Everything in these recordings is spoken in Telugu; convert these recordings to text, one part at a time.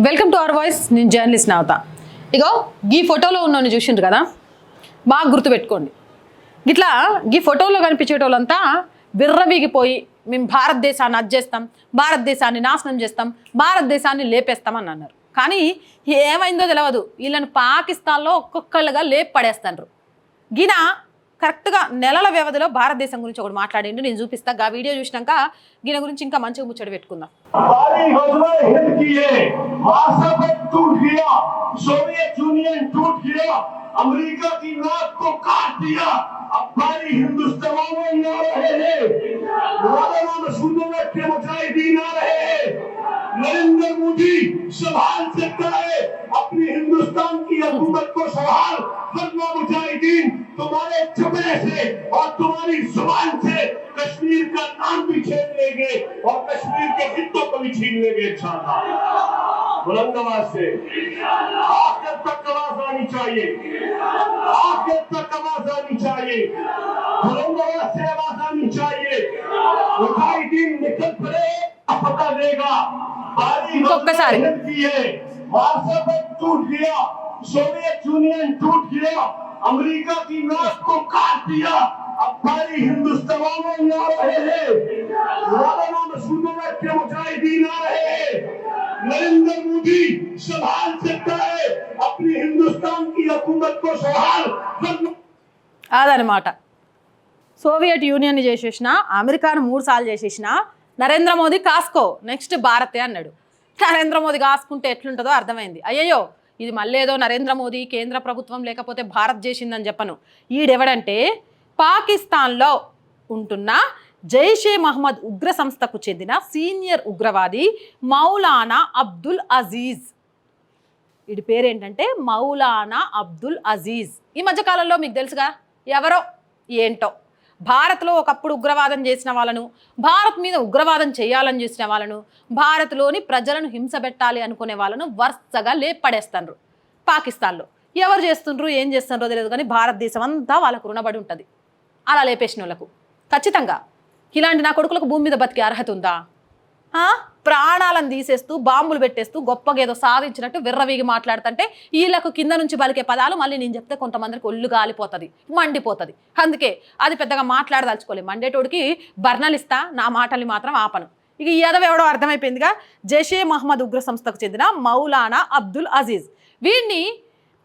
వెల్కమ్ టు అవర్ వాయిస్ నేను జర్నలిస్ట్ నవత. ఇగో ఈ ఫోటోలో ఉన్నోని చూసిండ్రు కదా? బాగా గుర్తుపెట్టుకోండి. ఇట్లా ఈ ఫోటోలో కనిపించేటోళ్ళంతా విర్రవీగిపోయి మేము భారతదేశాన్ని అజ్జేస్తాం భారతదేశాన్ని నాశనం చేస్తాం భారతదేశాన్ని లేపేస్తామని అన్నారు. కానీ ఏమైందో తెలియదు వీళ్ళని పాకిస్తాన్లో ఒక్కొక్కళ్ళుగా లేపి పడేస్తారు గిన కరెక్ట్గా నెలల వ్యవధిలో భారతదేశం గురించి ఒకటి మాట్లాడండి నేను చూపిస్తా. ఆ వీడియో చూసినాక దీని గురించి ఇంకా మంచిగా ముచ్చట పెట్టుకుందాం. అమెరికా को सवाल फतवा मुजाहिदीन तुम्हारे चपड़े से और तुम्हारी ज़ुबान से कश्मीर का नाम भी छीन लेंगे और कश्मीर के हितों को भी छीन लेंगे इंशाल्लाह। बुलंदवाज से। आखिर तक आवाज़ आनी चाहिए। आखिर तक आवाज़ आनी चाहिए। बुलंदवाज से आवाज़ आनी चाहिए। मुजाहिदीन निकल पड़े पता देगा। बारी की है। टूट गया। सोवियत यूनियन टूट गया अमेरिका की नाक को काट दिया अब हमारी हिंदुस्तान में आ रहे हैं मौलाना मसूदुल्लाह के मुजाहिदीन आ रहे हैं नरेंद्र मोदी संभाल सकता है अपनी हिंदुस्तान की हुकूमत को संभाल वरना అదనమాట సోవియట్ యూనియన్ చేసేసిన అమెరికాను మూడు సార్లు చేసేసిన నరేంద్ర మోదీ కాసుకో నెక్స్ట్ భారతే అన్నాడు నరేంద్ర మోదీ కాసుకుంటే ఎట్లుంటుందో అర్థమైంది అయ్యయ్యో ఇది మళ్ళీ ఏదో నరేంద్ర మోదీ కేంద్ర ప్రభుత్వం లేకపోతే భారత్ చేసిందని చెప్పను. ఈడెవడంటే పాకిస్తాన్లో ఉంటున్న జైషే మహమ్మద్ ఉగ్ర సంస్థకు చెందిన సీనియర్ ఉగ్రవాది మౌలానా అబ్దుల్ అజీజ్. వీడి పేరేంటంటే మౌలానా అబ్దుల్ అజీజ్. ఈ మధ్యకాలంలో మీకు తెలుసుగా ఎవరో ఏంటో. భారత్లో ఒకప్పుడు ఉగ్రవాదం చేసిన వాళ్ళను భారత్ మీద ఉగ్రవాదం చేయాలని చేసిన వాళ్ళను భారత్లోని ప్రజలను హింస పెట్టాలి అనుకునే వాళ్ళను వరుసగా లేపడేస్తారు పాకిస్తాన్లో. ఎవరు చేస్తుండ్రు ఏం చేస్తుండ్రో తెలియదు కానీ భారతదేశం అంతా వాళ్ళకు రుణపడి ఉంటుంది. అలా లేపేసిన వాళ్ళకు. ఖచ్చితంగా. ఇలాంటి నా కొడుకులకు భూమి మీద బతికే అర్హత ఉందా? ప్రాణాలను తీసేస్తూ బాంబులు పెట్టేస్తూ గొప్పగా ఏదో సాధించినట్టు విర్రవీగి మాట్లాడుతుంటే వీళ్ళకు కింద నుంచి పలికే పదాలు మళ్ళీ నేను చెప్తే కొంతమందికి ఒళ్ళు గాలిపోతుంది మండిపోతుంది. అందుకే అది పెద్దగా మాట్లాడదలుచుకోలేదు. మండేటోడికి బర్ణలు ఇస్తా నా మాటల్ని మాత్రం ఆపను. ఇక ఈ ఎవడో అర్థమైపోయిందిగా? జైషే మహమ్మద్ ఉగ్ర సంస్థకు చెందిన మౌలానా అబ్దుల్ అజీజ్. వీడిని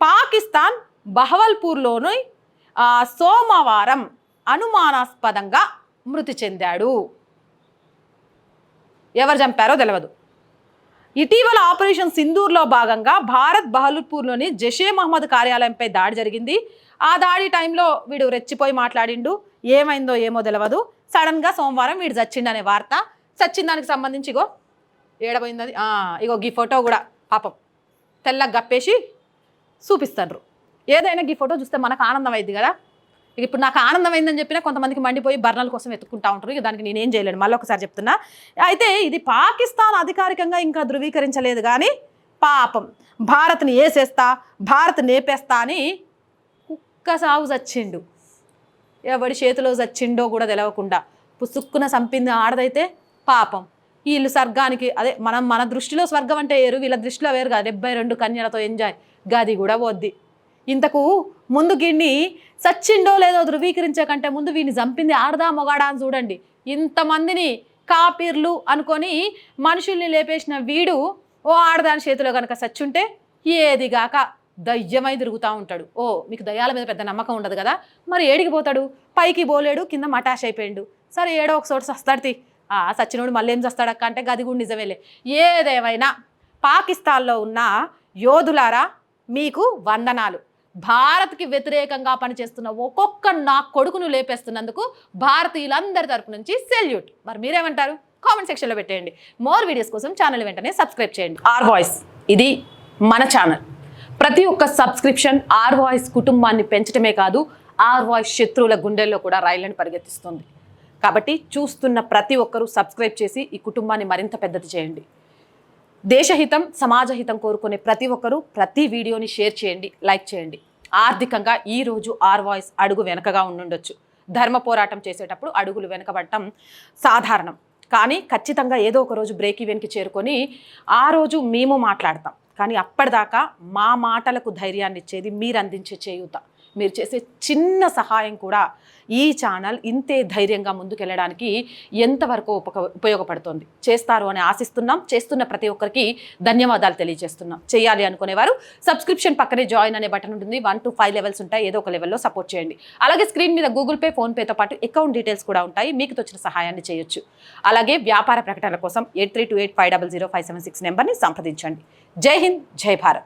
పాకిస్తాన్ బహవల్పూర్లోని సోమవారం అనుమానాస్పదంగా మృతి చెందాడు. ఎవరు చంపారో తెలియదు ఇటీవల ఆపరేషన్ సింధూర్లో భాగంగా భారత్ బహలుపూర్లోని జషే మహమ్మద్ కార్యాలయంపై దాడి జరిగింది. ఆ దాడి టైంలో వీడు రెచ్చిపోయి మాట్లాడిండు. ఏమైందో ఏమో తెలియదు సడన్గా సోమవారం వీడు చచ్చిండనే వార్త. చచ్చిన దానికి సంబంధించి ఇగో ఏడబోయింది అది ఇగో ఈ ఫోటో కూడా పాపం తెల్లగా గప్పేసి చూపిస్తారు ఏదైనా ఈ ఫోటో చూస్తే మనకు ఆనందం అయింది కదా. ఇప్పుడు నాకు ఆనందం అయిందని చెప్పినా కొంతమందికి మండిపోయి బర్ణాల కోసం వెతుక్కుంటా ఉంటారు. ఇక దానికి నేనేం చేయలేను. మళ్ళీ ఒకసారి చెప్తున్నా. అయితే ఇది పాకిస్తాన్ అధికారికంగా ఇంకా ధృవీకరించలేదు కానీ పాపం. భారత్ని వేసేస్తా భారత్ నేపేస్తా అని కుక్క సాగు చచ్చిండు. ఎవడి చేతిలో చచ్చిండో కూడా తెలవకుండా పుసుక్కున చంపింది ఆడదైతే పాపం. వీళ్ళు స్వర్గానికి అదే మనం మన దృష్టిలో స్వర్గం అంటే వేరు వీళ్ళ దృష్టిలో వేరు కదా డెబ్బై రెండు కన్యలతో ఎంజాయ్. గది కూడా వద్ది ఇంతకు ముందు గిన్ని సచ్చిండో లేదో ధృవీకరించే కంటే ముందు వీడిని చంపింది ఆడదా మొగాడా అని చూడండి. ఇంతమందిని కాపీర్లు అనుకొని మనుషుల్ని లేపేసిన వీడు ఓ ఆడదాని చేతిలో కనుక సచ్చుంటే ఏదిగాక దయ్యమై తిరుగుతూ ఉంటాడు. ఓ మీకు దయ్యాల మీద పెద్ద నమ్మకం ఉండదు కదా? మరి ఏడికి పోతాడు? పైకి పోలేడు కింద మటాష్ అయిపోయాడు. సరే ఏడో ఒక చోటు సస్తాడు ఆ సచ్చినోడు మళ్ళీ ఏం చేస్తాడక్క అంటే గది కూడా నిజమేలే. ఏదేమైనా పాకిస్తాన్లో ఉన్న యోధులారా మీకు వందనాలు. భారత్కి వ్యతిరేకంగా పనిచేస్తున్న ఒక్కొక్క నా కొడుకును లేపేస్తున్నందుకు భారతీయులందరి తరపు నుంచి సెల్యూట్. మరి మీరేమంటారు? కామెంట్ సెక్షన్లో పెట్టేయండి. మోర్ వీడియోస్ కోసం ఛానల్ వెంటనే సబ్స్క్రైబ్ చేయండి. ఆర్ వాయిస్ ఇది మన ఛానల్. ప్రతి ఒక్క సబ్స్క్రిప్షన్ ఆర్ వాయిస్ కుటుంబాన్ని పెంచడమే కాదు ఆర్ వాయిస్ శత్రువుల గుండెల్లో కూడా రైళ్ళను పరిగెత్తిస్తుంది. కాబట్టి చూస్తున్న ప్రతి ఒక్కరూ సబ్స్క్రైబ్ చేసి ఈ కుటుంబాన్ని మరింత పెద్దది చేయండి. దేశహితం సమాజహితం కోరుకునే ప్రతి ఒక్కరూ ప్రతి వీడియోని షేర్ చేయండి లైక్ చేయండి. ఆర్థికంగా ఈరోజు ఆర్ వాయిస్ అడుగు వెనకగా ఉండుండొచ్చు. ధర్మ పోరాటం చేసేటప్పుడు అడుగులు వెనకబడటం సాధారణం. కానీ ఖచ్చితంగా ఏదో ఒక రోజు బ్రేక్ ఈవెన్కి చేరుకొని ఆ రోజు మేము మాట్లాడతాం. కానీ అప్పటిదాకా మా మాటలకు ధైర్యాన్ని ఇచ్చేది మీరు అందించే చేయూత. మీరు చేసే చిన్న సహాయం కూడా ఈ ఛానల్ ఇంతే ధైర్యంగా ముందుకెళ్ళడానికి ఎంతవరకు ఉపక ఉపయోగపడుతుంది. చేస్తారు అని ఆశిస్తున్నాం. చేస్తున్న ప్రతి ఒక్కరికి ధన్యవాదాలు తెలియజేస్తున్నాం. చేయాలి అనుకునేవారు సబ్స్క్రిప్షన్ పక్కనే జాయిన్ అనే బటన్ ఉంటుంది. వన్ టు ఫైవ్ లెవెల్స్ ఉంటాయి. ఏదో ఒక లెవెల్లో సపోర్ట్ చేయండి. అలాగే స్క్రీన్ మీద గూగుల్ పే ఫోన్పేతో పాటు అకౌంట్ డీటెయిల్స్ కూడా ఉంటాయి. మీకు తోచిన సహాయాన్ని చేయొచ్చు. అలాగే వ్యాపార ప్రకటనల కోసం eight three two eight five double zero five seven six నెంబర్ని సంప్రదించండి. జై హింద్ జై భారత్.